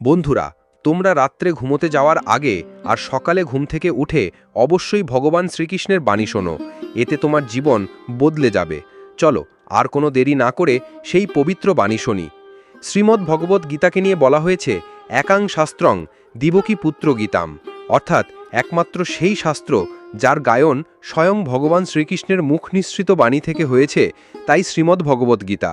বন্ধুরা, তোমরা রাত্রে ঘুমোতে যাওয়ার আগে আর সকালে ঘুম থেকে উঠে অবশ্যই ভগবান শ্রীকৃষ্ণের বাণী শোনো। এতে তোমার জীবন বদলে যাবে। চলো, আর কোনো দেরি না করে সেই পবিত্র বাণী শুনি। শ্রীমদ্ ভগবত গীতাকে নিয়ে বলা হয়েছে, একাং শাস্ত্রং দিবকী পুত্র গীতাম। অর্থাৎ একমাত্র সেই শাস্ত্র যার গায়ন স্বয়ং ভগবান শ্রীকৃষ্ণের মুখ নিঃসৃত বাণী থেকে হয়েছে, তাই শ্রীমদ্ ভগবত গীতা।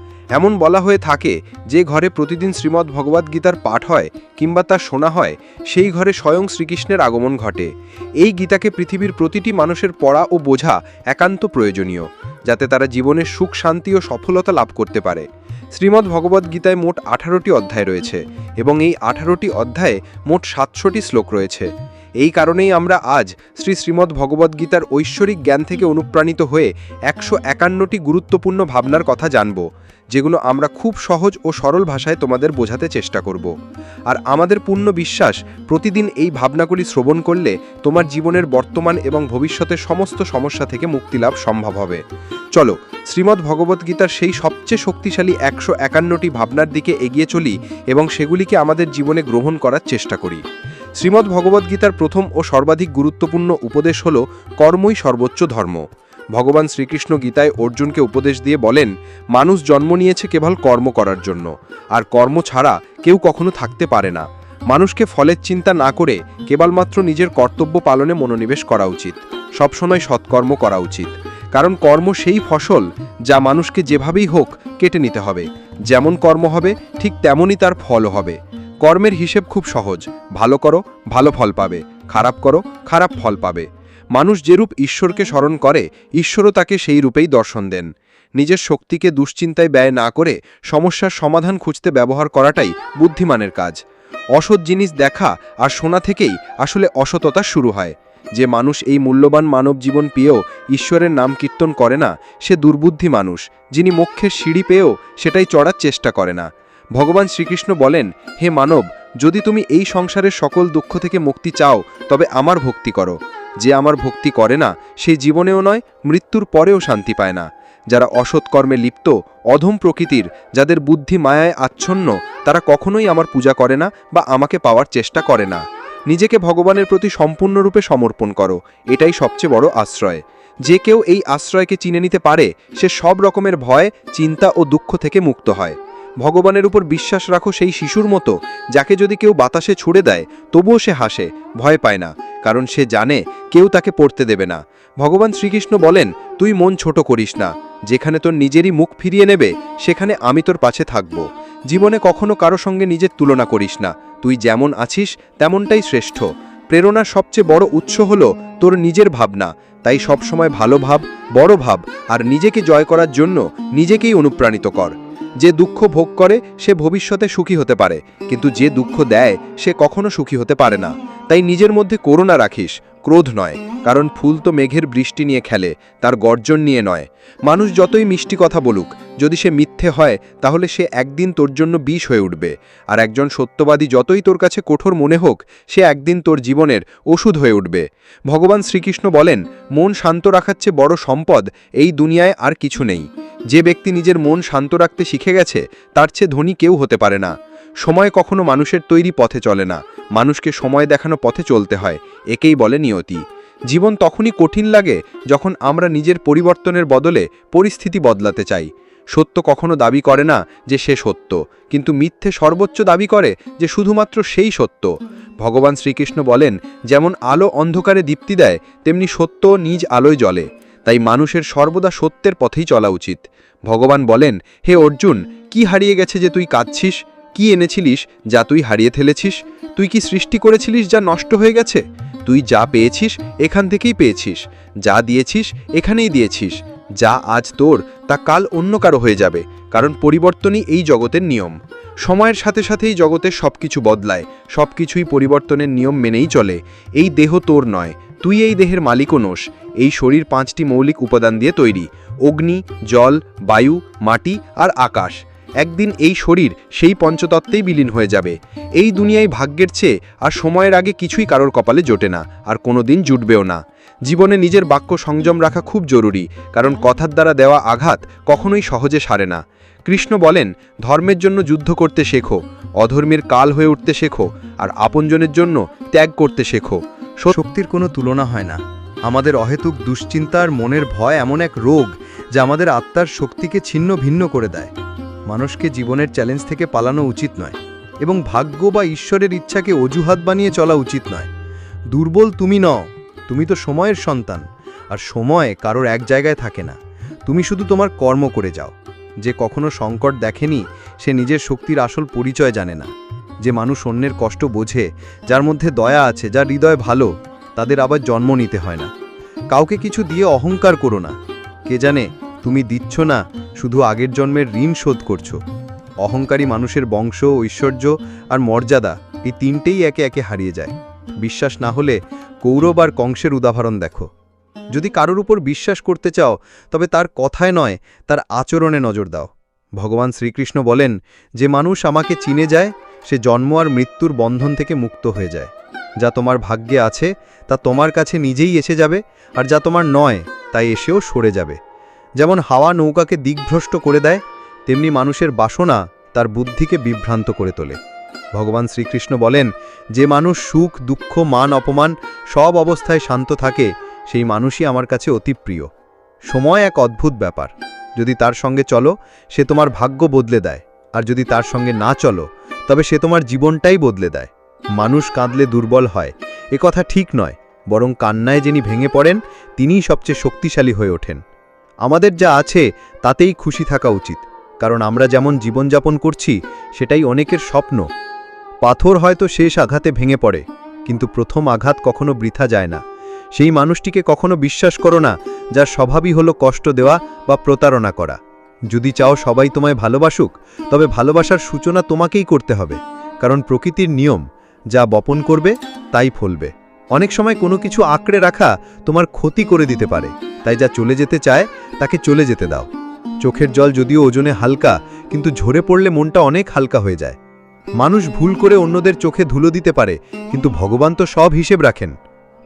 এমন বলা হয়ে থাকে যে ঘরে প্রতিদিন শ্রীমদ্ ভগবদ্ গীতার পাঠ হয় কিংবা তা শোনা হয়, সেই ঘরে স্বয়ং শ্রীকৃষ্ণের আগমন ঘটে। এই গীতাকে পৃথিবীর প্রতিটি মানুষের পড়া ও বোঝা একান্ত প্রয়োজনীয়, যাতে তারা জীবনের সুখ, শান্তি ও সফলতা লাভ করতে পারে। শ্রীমদ্ ভগবদ্ গীতায় মোট আঠারোটি অধ্যায় রয়েছে এবং এই আঠারোটি অধ্যায়ে মোট সাতশোটি শ্লোক রয়েছে। এই কারণেই আমরা আজ শ্রী শ্রীমদ্ ভগবদ্ গীতার ঐশ্বরিক জ্ঞান থেকে অনুপ্রাণিত হয়ে একশো একান্নটি গুরুত্বপূর্ণ ভাবনার কথা জানব, যেগুলো আমরা খুব সহজ ও সরল ভাষায় তোমাদের বোঝাতে চেষ্টা করব। আর আমাদের পূর্ণ বিশ্বাস, প্রতিদিন এই ভাবনাগুলি শ্রবণ করলে তোমার জীবনের বর্তমান এবং ভবিষ্যতের সমস্ত সমস্যা থেকে মুক্তি লাভ সম্ভব হবে। চলো, শ্রীমদ্ ভগবদ্গীতার সেই সবচেয়ে শক্তিশালী একশো একান্নটি ভাবনার দিকে এগিয়ে চলি এবং সেগুলিকে আমাদের জীবনে গ্রহণ করার চেষ্টা করি। শ্রীমদ্ ভগবদ্গীতার প্রথম ও সর্বাধিক গুরুত্বপূর্ণ উপদেশ হল কর্মই সর্বোচ্চ ধর্ম। ভগবান শ্রীকৃষ্ণ গীতায় অর্জুনকে উপদেশ দিয়ে বলেন, মানুষ জন্ম নিয়েছে কেবল কর্ম করার জন্য, আর কর্ম ছাড়া কেউ কখনো থাকতে পারে না। মানুষকে ফলের চিন্তা না করে কেবলমাত্র নিজের কর্তব্য পালনে মনোনিবেশ করা উচিত, সবসময় সৎকর্ম করা উচিত। কারণ কর্ম সেই ফসল যা মানুষকে যেভাবেই হোক কেটে নিতে হবে। যেমন কর্ম হবে, ঠিক তেমনই তার ফলও হবে। কর্মের হিসেব খুব সহজ। ভালো করো, ভালো ফল পাবে। খারাপ করো, খারাপ ফল পাবে। মানুষ যেরূপ ঈশ্বরকে স্মরণ করে, ঈশ্বরও তাকে সেই রূপেই দর্শন দেন। নিজের শক্তিকে দুশ্চিন্তায় ব্যয় না করে সমস্যার সমাধান খুঁজতে ব্যবহার করাটাই বুদ্ধিমানের কাজ। অসৎ জিনিস দেখা আর শোনা থেকেই আসলে অসততা শুরু হয়। যে মানুষ এই মূল্যবান মানব জীবন পেয়েও ঈশ্বরের নাম কীর্তন করে না, সে দুর্বুদ্ধি মানুষ। যিনি মোক্ষের সিঁড়ি পেয়েও সেটাই চড়ার চেষ্টা করে না। ভগবান শ্রীকৃষ্ণ বলেন, হে মানব, যদি তুমি এই সংসারের সকল দুঃখ থেকে মুক্তি চাও, তবে আমার ভক্তি করো। যে আমার ভক্তি করে না, সে জীবনেও নয়, মৃত্যুর পরেও শান্তি পায় না। যারা অসৎ কর্মে লিপ্ত, অধম প্রকৃতির, যাদের বুদ্ধি মায়ায় আচ্ছন্ন, তারা কখনোই আমার পূজা করে না বা আমাকে পাওয়ার চেষ্টা করে না। নিজেকে ভগবানের প্রতি সম্পূর্ণরূপে সমর্পণ করো, এটাই সবচেয়ে বড় আশ্রয়। যে কেউ এই আশ্রয়কে চিনে নিতে পারে, সে সব রকমের ভয়, চিন্তা ও দুঃখ থেকে মুক্ত হয়। ভগবানের উপর বিশ্বাস রাখো সেই শিশুর মতো, যাকে যদি কেউ বাতাসে ছুড়ে দেয়, তবুও সে হাসে, ভয় পায় না, কারণ সে জানে কেউ তাকে পড়তে দেবে না। ভগবান শ্রীকৃষ্ণ বলেন, তুই মন ছোট করিস না, যেখানে তোর নিজেরই মুখ ফিরিয়ে নেবে, সেখানে আমি তোর পাশে থাকব। জীবনে কখনো কারও সঙ্গে নিজের তুলনা করিস না, তুই যেমন আছিস, তেমনটাই শ্রেষ্ঠ। প্রেরণার সবচেয়ে বড় উৎস হলো তোর নিজের ভাবনা, তাই সবসময় ভালো ভাব, বড় ভাব, আর নিজেকে জয় করার জন্য নিজেকেই অনুপ্রাণিত কর। যে দুঃখ ভোগ করে, সে ভবিষ্যতে সুখী হতে পারে। কিন্তু যে দুঃখ দেয়, সে কখনো সুখী হতে পারে না। তাই নিজের মধ্যে করুণা রাখিস। ক্রোধ নয়, কারণ ফুল তো মেঘের বৃষ্টি নিয়ে খেলে, তার গর্জন নিয়ে নয়। মানুষ যতই মিষ্টি কথা বলুক, যদি সে মিথ্যে হয়, তাহলে সে একদিন তোর জন্য বিষ হয়ে উঠবে। আর একজন সত্যবাদী যতই তোর কাছে কঠোর মনে হোক, সে একদিন তোর জীবনের ওষুধ হয়ে উঠবে। ভগবান শ্রীকৃষ্ণ বলেন, মন শান্ত রাখার চেয়ে বড় সম্পদ এই দুনিয়ায় আর কিছু নেই। যে ব্যক্তি নিজের মন শান্ত রাখতে শিখে গেছে, তার চেয়ে ধনী কেউ হতে পারে না। সময় কখনো মানুষের তৈরি পথে চলে না। মানুষকে সময় দেখানো পথে চলতে হয়, একেই বলে নিয়তি। জীবন তখনই কঠিন লাগে যখন আমরা নিজের পরিবর্তনের বদলে পরিস্থিতি বদলাতে চাই। সত্য কখনো দাবি করে না যে সে সত্য, কিন্তু মিথ্যে সর্বোচ্চ দাবি করে যে শুধুমাত্র সেই সত্য। ভগবান শ্রীকৃষ্ণ বলেন, যেমন আলো অন্ধকারে দীপ্তি দেয়, তেমনি সত্য নিজ আলোয় জ্বলে। তাই মানুষের সর্বদা সত্যের পথেই চলা উচিত। ভগবান বলেন, হে অর্জুন, কি হারিয়ে গেছে যে তুই কাঁদছিস? কি এনেছিলিস যা তুই হারিয়ে ফেলেছিস? তুই কি সৃষ্টি করেছিলিস যা নষ্ট হয়ে গেছে? তুই যা পেয়েছিস এখান থেকেই পেয়েছিস। যা দিয়েছিস এখানেই দিয়েছিস। যা আজ তোর, তা কাল অন্য কারও হয়ে যাবে, কারণ পরিবর্তনই এই জগতের নিয়ম। সময়ের সাথে সাথেই জগতের সব কিছু বদলায় সব কিছুই পরিবর্তনের নিয়ম মেনেই চলে। এই দেহ তোর নয়, তুই এই দেহের মালিকও নোস। এই শরীর পাঁচটি মৌলিক উপাদান দিয়ে তৈরি, অগ্নি, জল, বায়ু, মাটি আর আকাশ। একদিন এই শরীর সেই পঞ্চতত্ত্বেই বিলীন হয়ে যাবে। এই দুনিয়ায় ভাগ্যের চেয়ে আর সময়ের আগে কিছুই কারোর কপালে জোটে না, আর কোনো দিন জুটবেও না। জীবনে নিজের বাক্য সংযম রাখা খুব জরুরি, কারণ কথার দ্বারা দেওয়া আঘাত কখনোই সহজে সারে না। কৃষ্ণ বলেন, ধর্মের জন্য যুদ্ধ করতে শেখো, অধর্মের কাল হয়ে উঠতে শেখো, আর আপনজনের জন্য ত্যাগ করতে শেখো। শক্তির কোনো তুলনা হয় না। আমাদের অহেতুক দুশ্চিন্তার মনের ভয় এমন এক রোগ, যা আমাদের আত্মার শক্তিকে ছিন্ন ভিন্ন করে দেয়। মানুষকে জীবনের চ্যালেঞ্জ থেকে পালানো উচিত নয় এবং ভাগ্য বা ঈশ্বরের ইচ্ছাকে অজুহাত বানিয়ে চলা উচিত নয়। দুর্বল তুমি নও, তুমি তো সময়ের সন্তান, আর সময় কারোর এক জায়গায় থাকে না। তুমি শুধু তোমার কর্ম করে যাও। যে কখনো সংকট দেখেনি, সে নিজের শক্তির আসল পরিচয় জানে না। যে মানুষ অন্যের কষ্ট বোঝে, যার মধ্যে দয়া আছে, যার হৃদয় ভালো, তাদের আবার জন্ম নিতে হয় না। কাউকে কিছু দিয়ে অহংকার করো না। কে জানে, তুমি দিচ্ছ না শুধু আগের জন্মের ঋণ শোধ করছ। অহংকারী মানুষের বংশ, ঐশ্বর্য আর মর্যাদা এই তিনটেই একে একে হারিয়ে যায়। বিশ্বাস না হলে কৌরব আর কংসের উদাহরণ দেখো। যদি কারোর উপর বিশ্বাস করতে চাও, তবে তার কথায় নয়, তার আচরণে নজর দাও। ভগবান শ্রীকৃষ্ণ বলেন, যে মানুষ আমাকে চিনে যায়, সে জন্ম আর মৃত্যুর বন্ধন থেকে মুক্ত হয়ে যায়। যা তোমার ভাগ্যে আছে, তা তোমার কাছে নিজেই এসে যাবে, আর যা তোমার নয় তাই এসেও সরে যাবে। যেমন হাওয়া নৌকাকে দিগ্ভ্রষ্ট করে দেয়, তেমনি মানুষের বাসনা তার বুদ্ধিকে বিভ্রান্ত করে তোলে। ভগবান শ্রীকৃষ্ণ বলেন, যে মানুষ সুখ, দুঃখ, মান, অপমান সব অবস্থায় শান্ত থাকে, সেই মানুষই আমার কাছে অতি প্রিয়। সময় এক অদ্ভুত ব্যাপার। যদি তার সঙ্গে চলো, সে তোমার ভাগ্য বদলে দেয়। আর যদি তার সঙ্গে না চলো, তবে সে তোমার জীবনটাই বদলে দেয়। মানুষ কাঁদলে দুর্বল হয়। এ কথা ঠিক নয়, বরং কান্নায় যিনি ভেঙে পড়েন, তিনিই সবচেয়ে শক্তিশালী হয়ে ওঠেন। আমাদের যা আছে, তাতেই খুশি থাকা উচিত। কারণ আমরা যেমন জীবনযাপন করছি, সেটাই অনেকের স্বপ্ন। পাথর হয়তো শেষ আঘাতে ভেঙে পড়ে, কিন্তু প্রথম আঘাত কখনো বৃথা যায় না। সেই মানুষটিকে কখনো বিশ্বাস করো না, যার স্বভাবই হলো কষ্ট দেওয়া বা প্রতারণা করা। যদি চাও সবাই তোমায় ভালোবাসুক, তবে ভালোবাসার সূচনা তোমাকেই করতে হবে। কারণ প্রকৃতির নিয়ম, যা বপন করবে, তাই ফলবে। অনেক সময় কোনো কিছু আঁকড়ে রাখা তোমার ক্ষতি করে দিতে পারে। তাই যা চলে যেতে চায়, তাকে চলে যেতে দাও। চোখের জল যদিও ওজনে হালকা, কিন্তু ঝরে পড়লে মনটা অনেক হালকা হয়ে যায়। মানুষ ভুল করে অন্যদের চোখে ধুলো দিতে পারে, কিন্তু ভগবান তো সব হিসেব রাখেন।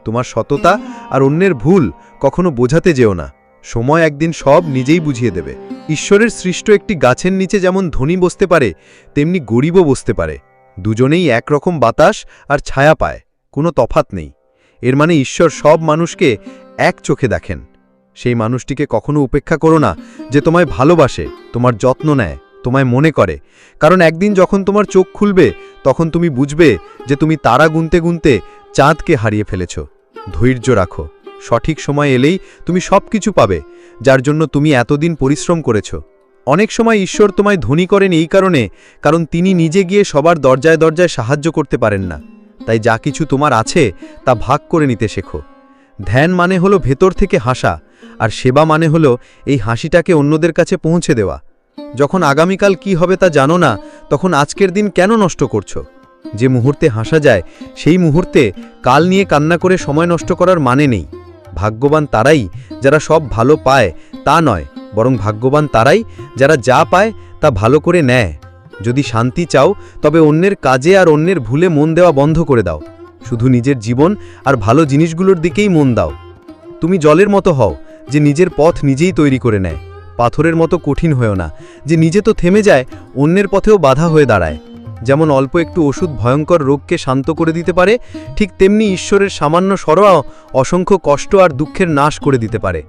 তোমার সততা আর অন্যের ভুল কখনো বোঝাতে যেও না। সময় একদিন সব নিজেই বুঝিয়ে দেবে। ঈশ্বরের সৃষ্ট একটি গাছের নিচে যেমন ধনী বসতে পারে, তেমনি গরিবও বসতে পারে। দুজনেই একরকম বাতাস আর ছায়া পায়, কোনো তফাত নেই। এর মানে ঈশ্বর সব মানুষকে এক চোখে দেখেন। সেই মানুষটিকে কখনো উপেক্ষা করো না যে তোমায় ভালোবাসে, তোমার যত্ন নেয়, তোমায় মনে করে। কারণ একদিন যখন তোমার চোখ খুলবে, তখন তুমি বুঝবে যে তুমি তারা গুনতে গুনতে চাঁদকে হারিয়ে ফেলেছ। ধৈর্য রাখো। সঠিক সময় এলেই তুমি সব কিছু পাবে, যার জন্য তুমি এতদিন পরিশ্রম করেছ। অনেক সময় ঈশ্বর তোমায় ধনী করেন এই কারণে, কারণ তিনি নিজে গিয়ে সবার দরজায় দরজায় সাহায্য করতে পারেন না। তাই যা কিছু তোমার আছে, তা ভাগ করে নিতে শেখো। ধ্যান মানে হলো ভেতর থেকে হাসা আর সেবা মানে হলো এই হাসিটাকে অন্যদের কাছে পৌঁছে দেওয়া। যখন আগামীকাল কি হবে তা জানো না, তখন আজকের দিন কেন নষ্ট করছ? যে মুহূর্তে হাসা যায়, সেই মুহূর্তে কাল নিয়ে কান্না করে সময় নষ্ট করার মানে নেই। ভাগ্যবান তারাই যারা সব ভালো পায়, তা নয়, বরং ভাগ্যবান তারাই যারা যা পায়, তা ভালো করে নেয়। যদি শান্তি চাও, তবে অন্যের কাজে আর অন্যের ভুলে মন দেওয়া বন্ধ করে দাও। শুধু নিজের জীবন আর ভালো জিনিসগুলোর দিকেই মন দাও। তুমি জলের মতো হও যে নিজের পথ নিজেই তৈরি করে নেয়। পাথরের মতো কঠিন হয়েও না। যে নিজে তো থেমে যায়, অন্যের পথেও বাধা হয়ে দাঁড়ায়। যেমন অল্প একটু ওষুধ ভয়ঙ্কর রোগকে শান্ত করে দিতে পারে, ঠিক তেমনি ঈশ্বরের সামান্য সরোয়াও অসংখ্য কষ্ট আর দুঃখের নাশ করে দিতে পারে।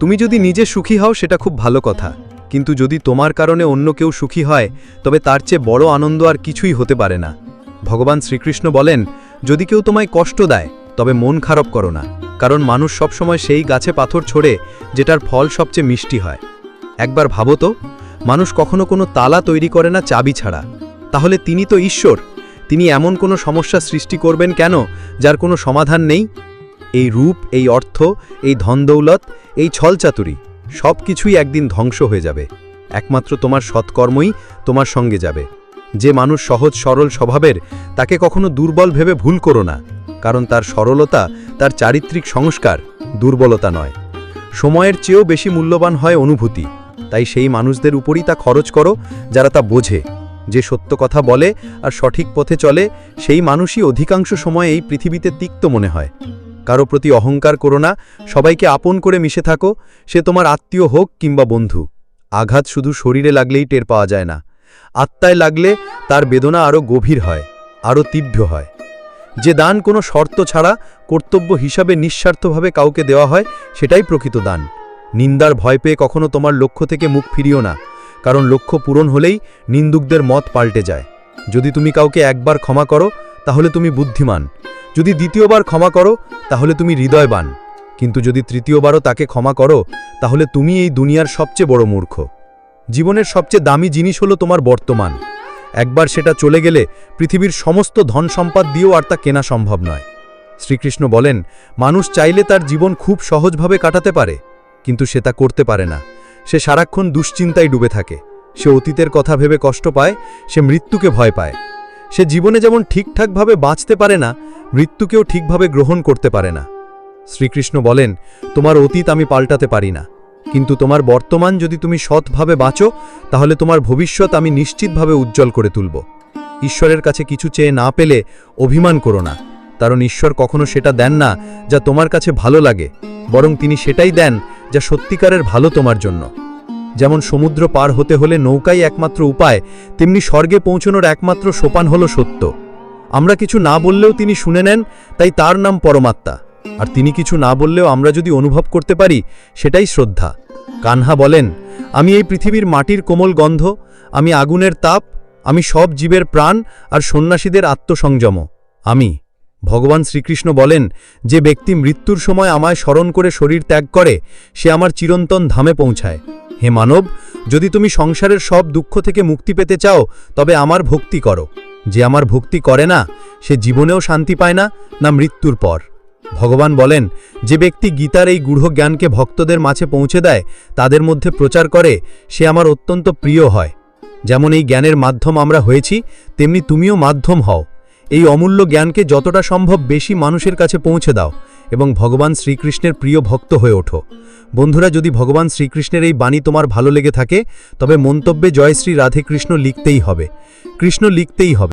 তুমি যদি নিজে সুখী হও, সেটা খুব ভালো কথা। কিন্তু যদি তোমার কারণে অন্য কেউ সুখী হয়, তবে তার চেয়ে বড় আনন্দ আর কিছুই হতে পারে না। ভগবান শ্রীকৃষ্ণ বলেন, যদি কেউ তোমায় কষ্ট দেয়, তবে মন খারাপ করো না। কারণ মানুষ সবসময় সেই গাছে পাথর ছোড়ে যেটার ফল সবচেয়ে মিষ্টি হয়। একবার ভাবো তো, মানুষ কখনো কোনো তালা তৈরি করে না চাবি ছাড়া। তাহলে তিনি তো ঈশ্বর, তিনি এমন কোনো সমস্যা সৃষ্টি করবেন কেন, যার কোনো সমাধান নেই? এই রূপ, এই অর্থ, এই ধনদৌলত, এই ছলচাতুরি সব কিছুই একদিন ধ্বংস হয়ে যাবে। একমাত্র তোমার সৎকর্মই তোমার সঙ্গে যাবে। যে মানুষ সহজ সরল স্বভাবের, তাকে কখনো দুর্বল ভেবে ভুল করো না। কারণ তার সরলতা, তার চারিত্রিক সংস্কার দুর্বলতা নয়। সময়ের চেয়েও বেশি মূল্যবান হয় অনুভূতি। তাই সেই মানুষদের উপরই তা খরচ করো, যারা তা বোঝে। যে সত্য কথা বলে আর সঠিক পথে চলে, সেই মানুষই অধিকাংশ সময় এই পৃথিবীতে তিক্ত মনে হয়। কারও প্রতি অহংকার করো না, সবাইকে আপন করে মিশে থাকো, সে তোমার আত্মীয় হোক কিংবা বন্ধু। আঘাত শুধু শরীরে লাগলেই টের পাওয়া যায় না। আত্মায় লাগলে তার বেদনা আরও গভীর হয় আরও তীব্র হয়। যে দান কোনো শর্ত ছাড়া কর্তব্য হিসাবে নিঃস্বার্থভাবে কাউকে দেওয়া হয়, সেটাই প্রকৃত দান। নিন্দার ভয় পেয়ে কখনো তোমার লক্ষ্য থেকে মুখ ফিরিও না, কারণ লক্ষ্য পূরণ হলেই নিন্দুকদের মত পাল্টে যায়। যদি তুমি কাউকে একবার ক্ষমা করো, তাহলে তুমি বুদ্ধিমান। যদি দ্বিতীয়বার ক্ষমা করো, তাহলে তুমি হৃদয়বান। কিন্তু যদি তৃতীয়বারও তাকে ক্ষমা করো, তাহলে তুমি এই দুনিয়ার সবচেয়ে বড় মূর্খ। জীবনের সবচেয়ে দামি জিনিস হলো তোমার বর্তমান। একবার সেটা চলে গেলে পৃথিবীর সমস্ত ধন সম্পদ দিয়েও আর তা কেনা সম্ভব নয়। শ্রীকৃষ্ণ বলেন, মানুষ চাইলে তার জীবন খুব সহজভাবে কাটাতে পারে, কিন্তু সে তা করতে পারে না। সে সারাক্ষণ দুশ্চিন্তায় ডুবে থাকে। সে অতীতের কথা ভেবে কষ্ট পায়, সে মৃত্যুকে ভয় পায়। সে জীবনে যেমন ঠিকঠাকভাবে বাঁচতে পারে না, মৃত্যুকেও ঠিকভাবে গ্রহণ করতে পারে না। শ্রীকৃষ্ণ বলেন, তোমার অতীত আমি পাল্টাতে পারি না। কিন্তু তোমার বর্তমান যদি তুমি সৎভাবে বাঁচো, তাহলে তোমার ভবিষ্যৎ আমি নিশ্চিতভাবে উজ্জ্বল করে তুলব। ঈশ্বরের কাছে কিছু চেয়ে না পেলে অভিমান করো না, কারণ ঈশ্বর কখনো সেটা দেন না যা তোমার কাছে ভালো লাগে, বরং তিনি সেটাই দেন যা সত্যিকারের ভালো তোমার জন্য। যেমন সমুদ্র পার হতে হলে নৌকাই একমাত্র উপায়, তেমনি স্বর্গে পৌঁছনোর একমাত্র সোপান হলো সত্য। আমরা কিছু না বললেও তিনি শুনে নেন, তাই তার নাম পরমাত্মা। আর তিনি কিছু না বললেও আমরা যদি অনুভব করতে পারি, সেটাই শ্রদ্ধা। কানহা বলেন, আমি এই পৃথিবীর মাটির কোমল গন্ধ, আমি আগুনের তাপ, আমি সব জীবের প্রাণ আর সন্ন্যাসীদের আত্মসংযম। আমি। ভগবান শ্রীকৃষ্ণ বলেন, যে ব্যক্তি মৃত্যুর সময় আমায় স্মরণ করে শরীর ত্যাগ করে, সে আমার চিরন্তন ধামে পৌঁছায়। হে মানব, যদি তুমি সংসারের সব দুঃখ থেকে মুক্তি পেতে চাও, তবে আমার ভক্তি করো। যে আমার ভক্তি করে না, সে জীবনেও শান্তি পায় না না মৃত্যুর পর। ভগবান বলেন, যে ব্যক্তি গীতার এই গূঢ় জ্ঞানকে ভক্তদের মাঝে পৌঁছে দেয়, তাদের মধ্যে প্রচার করে, সে আমার অত্যন্ত প্রিয় হয়। যেমন এই জ্ঞানের মাধ্যম আমরা হয়েছি, তেমনি তুমিও মাধ্যম হও। এই অমূল্য জ্ঞানকে যতটা সম্ভব বেশি মানুষের কাছে পৌঁছে দাও এবং ভগবান শ্রীকৃষ্ণের প্রিয় ভক্ত হয়ে ওঠো। বন্ধুরা, যদি ভগবান শ্রীকৃষ্ণের এই বাণী তোমার ভালো লেগে থাকে, তবে মন্তব্যে জয় শ্রী রাধে কৃষ্ণ লিখতেই হবে। কৃষ্ণ লিখতেই হবে।